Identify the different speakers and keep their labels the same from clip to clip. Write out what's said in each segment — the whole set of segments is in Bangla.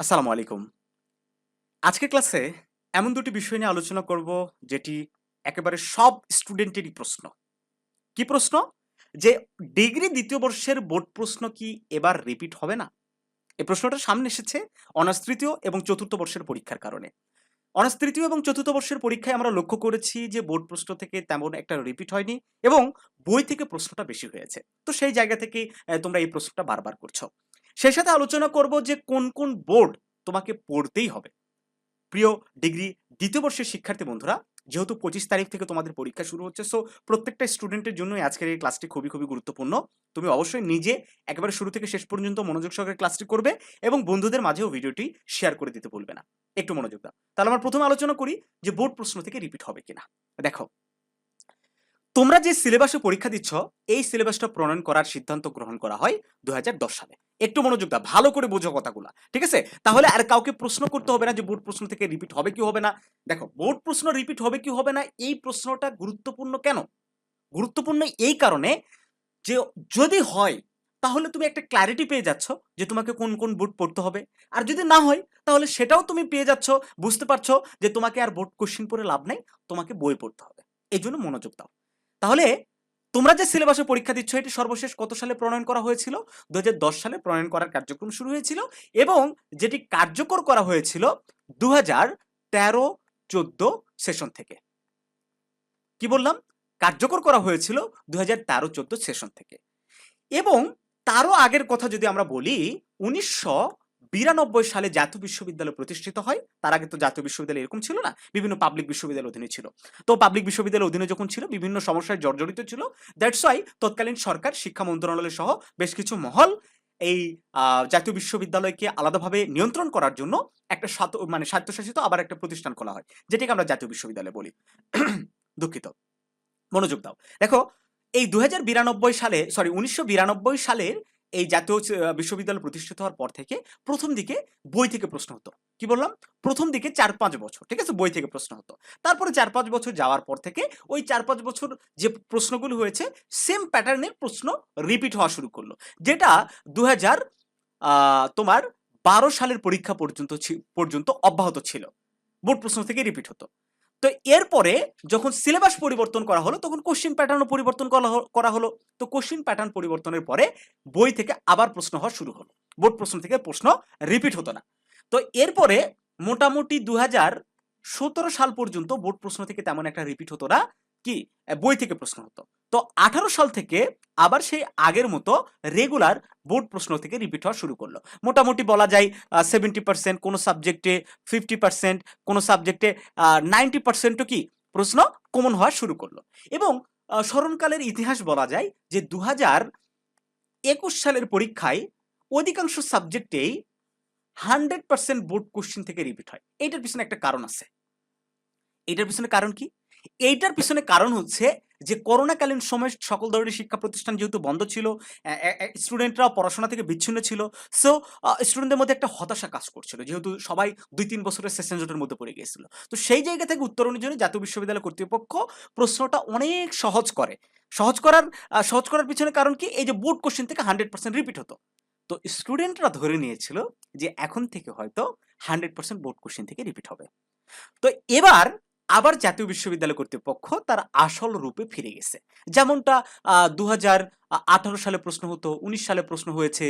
Speaker 1: আসসালামু আলাইকুম। আজকের ক্লাসে এমন দুটি বিষয় নিয়ে আলোচনা করব যেটি একেবারে সব স্টুডেন্টেরই প্রশ্ন। কি প্রশ্ন? যে ডিগ্রি দ্বিতীয় বর্ষের বোর্ড প্রশ্ন কি এবার রিপিট হবে না? এই প্রশ্নটা সামনে এসেছে অনার্স তৃতীয় এবং চতুর্থ বর্ষের পরীক্ষার কারণে। অনার্স তৃতীয় এবং চতুর্থ বর্ষের পরীক্ষায় আমরা লক্ষ্য করেছি যে বোর্ড প্রশ্ন থেকে তেমন একটা রিপিট হয়নি এবং বই থেকে প্রশ্নটা বেশি হয়েছে। তো সেই জায়গা থেকে তোমরা এই প্রশ্নটা বারবার করছ। সেই সাথে আলোচনা করব যে কোন কোন বোর্ড তোমাকে পড়তেই হবে। প্রিয় ডিগ্রি দ্বিতীয় বর্ষের শিক্ষার্থী বন্ধুরা, যেহেতু পঁচিশ তারিখ থেকে তোমাদের পরীক্ষা শুরু হচ্ছে সো প্রত্যেকটা স্টুডেন্টের জন্য আজকের এই ক্লাসটি খুবই খুবই গুরুত্বপূর্ণ। তুমি অবশ্যই নিজে একেবারে শুরু থেকে শেষ পর্যন্ত মনোযোগ সহকারে ক্লাসটি করবে এবং বন্ধুদের মাঝেও ভিডিওটি শেয়ার করে দিতে ভুলবে না। একটু মনোযোগ দাও। তাহলে আমার প্রথমে আলোচনা করি যে বোর্ড প্রশ্ন থেকে রিপিট হবে কিনা। দেখো তোমরা যে সিলেবাসে পরীক্ষা দিচ্ছ, এই সিলেবাসটা প্রণয়ন করার সিদ্ধান্ত গ্রহণ করা হয় দু হাজার দশ সালে। একটু মনোযোগ দাও, ভালো করে বোঝো কথাগুলা, ঠিক আছে? তাহলে আর কাউকে প্রশ্ন করতে হবে না যে বোর্ড প্রশ্ন থেকে রিপিট হবে কি হবে না। দেখো, বোর্ড প্রশ্ন রিপিট হবে কি হবে না, এই প্রশ্নটা গুরুত্বপূর্ণ কেন? গুরুত্বপূর্ণ এই কারণে যে যদি হয়, তাহলে তুমি একটা ক্ল্যারিটি পেয়ে যাচ্ছ যে তোমাকে কোন কোন বোর্ড পড়তে হবে। আর যদি না হয়, তাহলে সেটাও তুমি পেয়ে যাচ্ছ, বুঝতে পারছ যে তোমাকে আর বোর্ড কোশ্চিন পড়ে লাভ নেই, তোমাকে বই পড়তে হবে। এই জন্য মনোযোগ দাও। তাহলে তোমরা যে সিলেবাসে পরীক্ষা দিচ্ছ, এটি সর্বশেষ কত সালে প্রণয়ন করা হয়েছিল? দু হাজার দশ সালে প্রণয়ন করার কার্যক্রম শুরু হয়েছিল এবং যেটি কার্যকর করা হয়েছিল দু হাজার তেরো চোদ্দ সেশন থেকে। কি বললাম? কার্যকর করা হয়েছিল দু হাজার তেরো চোদ্দ সেশন থেকে। এবং তারও আগের কথা যদি আমরা বলি, উনিশশো বিরানব্বই সালে জাতীয় বিশ্ববিদ্যালয় প্রতিষ্ঠিত হয়, তার আগে তো জাতীয় বিশ্ববিদ্যালয় এরকম ছিল না, বিভিন্ন পাবলিক বিশ্ববিদ্যালয়ের অধীনে ছিল। তো পাবলিক বিশ্ববিদ্যালয়ের অধীনে যখন ছিল, বিভিন্ন সমস্যায় জর্জরিত ছিল দ্যাটস ওয়াই তৎকালীন সরকার, শিক্ষা মন্ত্রণালয় সহ বেশ কিছু মহল এই জাতীয় বিশ্ববিদ্যালয়কে আলাদাভাবে নিয়ন্ত্রণ করার জন্য একটা স্বাত মানে স্বায়ত্তশাসিত আবার একটা প্রতিষ্ঠান খোলা হয়, যেটাকে আমরা জাতীয় বিশ্ববিদ্যালয় বলি। দুঃখিত। মনোযোগ দাও। দেখো, এই দুই হাজার বিরানব্বই সালে সরি উনিশশো বিরানব্বই সালের এই জাতীয় বিশ্ববিদ্যালয় প্রতিষ্ঠিত হওয়ার পর থেকে প্রথম দিকে বই থেকে প্রশ্ন হতো। কি বললাম? প্রথম দিকে চার পাঁচ বছর, ঠিক আছে? বই থেকে প্রশ্ন হতো। তারপরে চার পাঁচ বছর যাওয়ার পর থেকে ওই চার পাঁচ বছর যে প্রশ্নগুলো হয়েছে সেম প্যাটার্নের প্রশ্ন রিপিট হওয়া শুরু করল। যেটা দু হাজার তোমার বারো সালের পরীক্ষা পর্যন্ত পর্যন্ত অব্যাহত ছিল। বোর্ড প্রশ্ন থেকে রিপিট হতো। তো এরপরে যখন সিলেবাস পরিবর্তন করা হলো, তখন কোশ্চিন প্যাটার্নও পরিবর্তন করা হলো। তো কোশ্চিন প্যাটার্ন পরিবর্তনের পরে বই থেকে আবার প্রশ্ন হওয়া শুরু হলো। বোর্ড প্রশ্ন থেকে প্রশ্ন রিপিট হতো না। তো এরপরে মোটামুটি দু সতেরো সাল পর্যন্ত বোর্ড প্রশ্ন থেকে তেমন একটা রিপিট হতো না। কি? বই থেকে প্রশ্ন হতো। তো আঠারো সাল থেকে আবার সেই আগের মতো রেগুলার বোর্ড প্রশ্ন থেকে রিপিট হওয়া শুরু করল। মোটামুটি বলা যায় সেভেন্টি পার্সেন্ট কোনো সাবজেক্টে ফিফটি পার্সেন্ট কোনো সাবজেক্টে নাইনটি পার্সেন্টও কি প্রশ্ন কমন হওয়া শুরু করল। এবং স্মরণকালের ইতিহাস বলা যায় যে দু হাজার একুশ সালের পরীক্ষায় অধিকাংশ সাবজেক্টেই হান্ড্রেড পার্সেন্ট বোর্ড কোশ্চিন থেকে রিপিট হয়। এইটার পিছনে একটা কারণ আছে। এইটার পিছনে কারণ কি? এইটার পিছনে কারণ হচ্ছে যে করোনাকালীন সময় সকল ধরনের শিক্ষা প্রতিষ্ঠান যেহেতু বন্ধ ছিল স্টুডেন্টরা পড়াশোনা থেকে বিচ্ছিন্ন ছিল সো স্টুডেন্টদের মধ্যে একটা হতাশা কাজ করছিল, যেহেতু সবাই দুই তিন বছরের সেশন জোটের মধ্যে পড়ে গিয়েছিল। তো সেই জায়গা থেকে উত্তরণের জন্য জাতীয় বিশ্ববিদ্যালয় কর্তৃপক্ষ প্রশ্নটা অনেক সহজ করে। সহজ করার সহজ করার পিছনে কারণ কি? এই যে বোর্ড কোশ্চেন থেকে হান্ড্রেড পার্সেন্ট রিপিট হতো। তো স্টুডেন্টরা ধরে নিয়েছিল যে এখন থেকে হয়তো হান্ড্রেড পার্সেন্ট বোর্ড কোশ্চেন থেকে রিপিট হবে। তো এবার আবার জাতীয় বিশ্ববিদ্যালয় কর্তৃপক্ষ তার আসল রূপে ফিরে গেছে। যেমনটা দু আঠারো সালে প্রশ্ন হতো, উনিশ সালে প্রশ্ন হয়েছে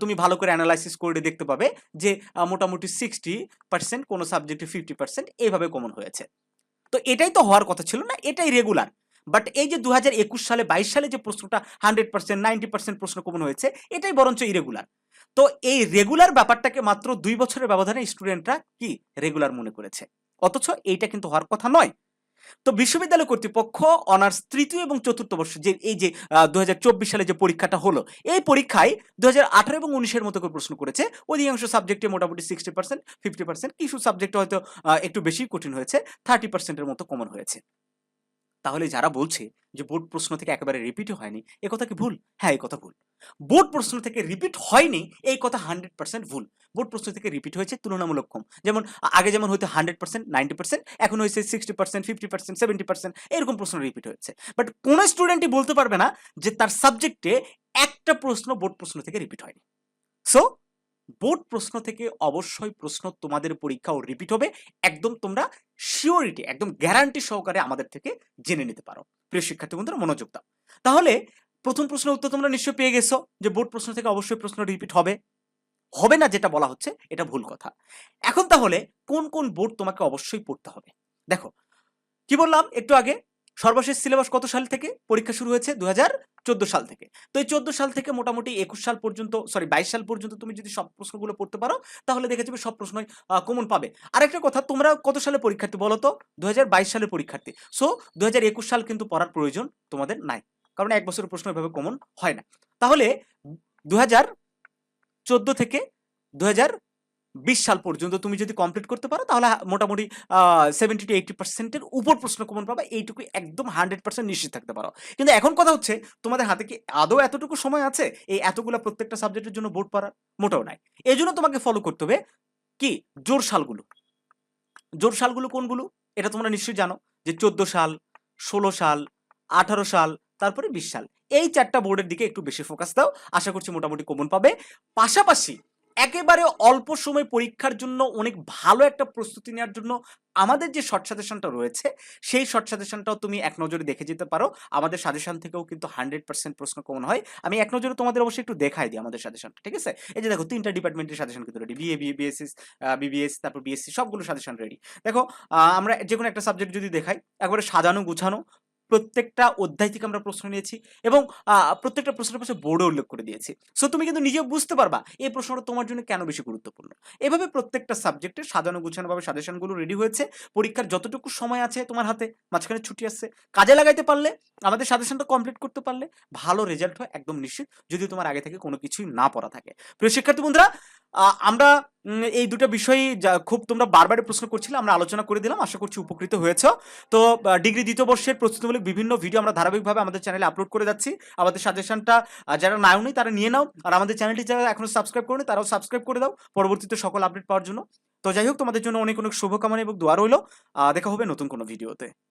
Speaker 1: তুমি ভালো করে অ্যানালাইসিস করে দেখতে পাবে যে মোটামুটি সিক্সটি পার্সেন্ট কোনো সাবজেক্টে ফিফটি পার্সেন্ট এইভাবে কমন হয়েছে। তো এটাই তো হওয়ার কথা ছিল না, এটাই রেগুলার বাট এই যে দু হাজার একুশ সালে, বাইশ সালে যে প্রশ্নটা হান্ড্রেড পার্সেন্ট নাইনটি পার্সেন্ট প্রশ্ন কমন হয়েছে, এটাই বরঞ্চ ইরেগুলার তো এই রেগুলার ব্যাপারটাকে মাত্র দুই বছরের ব্যবধানে স্টুডেন্টরা কি রেগুলার মনে করেছে? অথচ এইটা কিন্তু হওয়ার কথা নয়। তো বিশ্ববিদ্যালয় কর্তৃপক্ষ অনার্স তৃতীয় এবং চতুর্থ বর্ষ যে, এই যে দু হাজার চব্বিশ সালে যে পরীক্ষাটা হলো, এই পরীক্ষায় দু হাজার আঠারো এবং উনিশের মতো করে প্রশ্ন করেছে। অধিকাংশ সাবজেক্টে মোটামুটি সিক্সটি পার্সেন্ট ফিফটি পার্সেন্ট কিছু সাবজেক্টে হয়তো একটু বেশি কঠিন হয়েছে থার্টি পার্সেন্টের মতো কমন হয়েছে। তাহলে যারা বলছে যে বোর্ড প্রশ্ন থেকে একেবারে রিপিট হয়নি, এ কথা কি ভুল? হ্যাঁ এই কথা ভুল। বোর্ড প্রশ্ন থেকে রিপিট হয়নি, এই কথা হান্ড্রেড পার্সেন্ট ভুল। বোর্ড প্রশ্ন থেকে রিপিট হয়েছে তুলনামূলক কম। যেমন আগে যেমন হয়তো হান্ড্রেড পার্সেন্ট নাইনটি পার্সেন্ট এখন হয়েছে sixty percent fifty percent seventy percent এরকম প্রশ্ন রিপিট হয়েছে। বাট কোনো স্টুডেন্টই বলতে পারবে না যে তার সাবজেক্টে একটা প্রশ্ন বোর্ড প্রশ্ন থেকে রিপিট হয়নি। সো বোর্ড প্রশ্ন থেকে অবশ্যই প্রশ্ন তোমাদের পরীক্ষাও রিপিট হবে। একদম তোমরা শিওরিটি একদম গ্যারান্টি সহকারে আমাদের থেকে জেনে নিতে পারো। প্রিয় শিক্ষার্থী বন্ধুরা, মনোযোগ দাও। তাহলে প্রথম প্রশ্নের উত্তর তোমরা নিশ্চয়ই পেয়ে গেছো যে বোর্ড প্রশ্ন থেকে অবশ্যই প্রশ্ন রিপিট হবে। হবে না যেটা বলা হচ্ছে, এটা ভুল কথা। এখন তাহলে কোন কোন বোর্ড তোমাকে অবশ্যই পড়তে হবে? দেখো, কি বললাম একটু আগে? সর্বশেষ সিলেবাস কত সাল থেকে? পরীক্ষা শুরু হয়েছে দু চোদ্দ সাল থেকে। তো এই চোদ্দ সাল থেকে মোটামুটি একুশ সাল পর্যন্ত সরি বাইশ সাল পর্যন্ত তুমি যদি সব প্রশ্নগুলো পড়তে পারো, তাহলে দেখে যাবে সব প্রশ্নই কমন পাবে। আরেকটা কথা, তোমরা কত সালে পরীক্ষার্থী বলো তো? দু হাজার বাইশ সালের পরীক্ষার্থী। সো দুহাজার একুশ সাল কিন্তু পড়ার প্রয়োজন তোমাদের নাই। কারণ এক বছরের প্রশ্ন এভাবে কমন হয় না। তাহলে দু থেকে দু হাজার বিশ সাল পর্যন্ত তুমি যদি কমপ্লিট করতে পারো, তাহলে মোটামুটি সেভেন্টি টু এইটি পার্সেন্টের উপর প্রশ্ন কমন পাবে এইটুকু একদম হান্ড্রেড পার্সেন্ট নিশ্চিত থাকতে পারো। কিন্তু এখন কথা হচ্ছে, তোমাদের হাতে কি আদৌ এতটুকু সময় আছে, এই এতগুলো প্রত্যেকটা সাবজেক্টের জন্য বোর্ড পড়ার? মোটেও নাই। এই জন্য তোমাকে ফলো করতে হবে, কি? জোর সালগুলো। জোর সালগুলো কোনগুলো? এটা তোমরা নিশ্চয়ই জানো, যে চোদ্দ সাল, ষোলো সাল, আঠারো সাল, তারপরে বিশ সাল। এই চারটা বোর্ডের দিকে একটু বেশি ফোকাস দাও, আশা করছি মোটামুটি কমন পাবে। পাশাপাশি একেবারে অল্প সময় পরীক্ষার জন্য অনেক ভালো একটা প্রস্তুতি নেওয়ার জন্য আমাদের যে শর্ট সাজেশনটা রয়েছে, সেই শর্ট সাজেশনটাও তুমি এক নজরে দেখে যেতে পারো। আমাদের সাজেশন থেকেও কিন্তু হান্ড্রেড পার্সেন্ট প্রশ্ন কমন হয়। আমি এক নজরে তোমাদের অবশ্যই একটু দেখাই দিই আমাদের সাজেশনটা ঠিক আছে? এই যে দেখো, তিনটা ডিপার্টমেন্টের সাজেশন কিন্তু ready BA BA BSS BBS তারপর বিএসসি সবগুলো সাজেশন রেডি দেখো আমরা যে কোনো একটা সাবজেক্ট যদি দেখাই, একবারে সাজানো, গুছানো প্রত্যেকটা অধ্যায় থেকে আমরা প্রশ্ন নিয়েছি এবং প্রত্যেকটা প্রশ্নের পাশে বোর্ডে উল্লেখ করে দিয়েছি। সো তুমি কিন্তু নিজেও বুঝতে পারবা এই প্রশ্নটা তোমার জন্য কেন বেশি গুরুত্বপূর্ণ। এভাবে প্রত্যেকটা সাবজেক্টে সাজানো গুছানোভাবে সাজেশনগুলো রেডি হয়েছে। পরীক্ষার যতটুকু সময় আছে তোমার হাতে, মাঝখানে ছুটি আসছে। কাজে লাগাইতে পারলে, আমাদের সাজেশনটা কমপ্লিট করতে পারলে ভালো রেজাল্ট হয় একদম নিশ্চিত যদি তোমার আগে থেকে কোনো কিছুই না পড়া থাকে। প্রিয় শিক্ষার্থী বন্ধুরা আমরা এই দুটো বিষয় খুব তোমরা বারবারই প্রশ্ন করছিলে, আমরা আলোচনা করে দিলাম। আশা করছি উপকৃত হয়েছে। তো ডিগ্রি দ্বিতীয় বর্ষের প্রস্তুতিমূলক বিভিন্ন ভিডিও আমরা ধারাবাহিকভাবে আমাদের চ্যানেলে আপলোড করে যাচ্ছি। আমাদের সাজেশনটা যারা নাও নেই, তারা নিয়ে নাও। আর আমাদের চ্যানেলটি যারা এখনও সাবস্ক্রাইব করেনি, তারাও সাবস্ক্রাইব করে দাও পরবর্তীতে সকল আপডেট পাওয়ার জন্য। তো যাই হোক, তোমাদের জন্য অনেক অনেক শুভকামনা এবং দোয়া রইল। দেখা হবে নতুন কোনো ভিডিওতে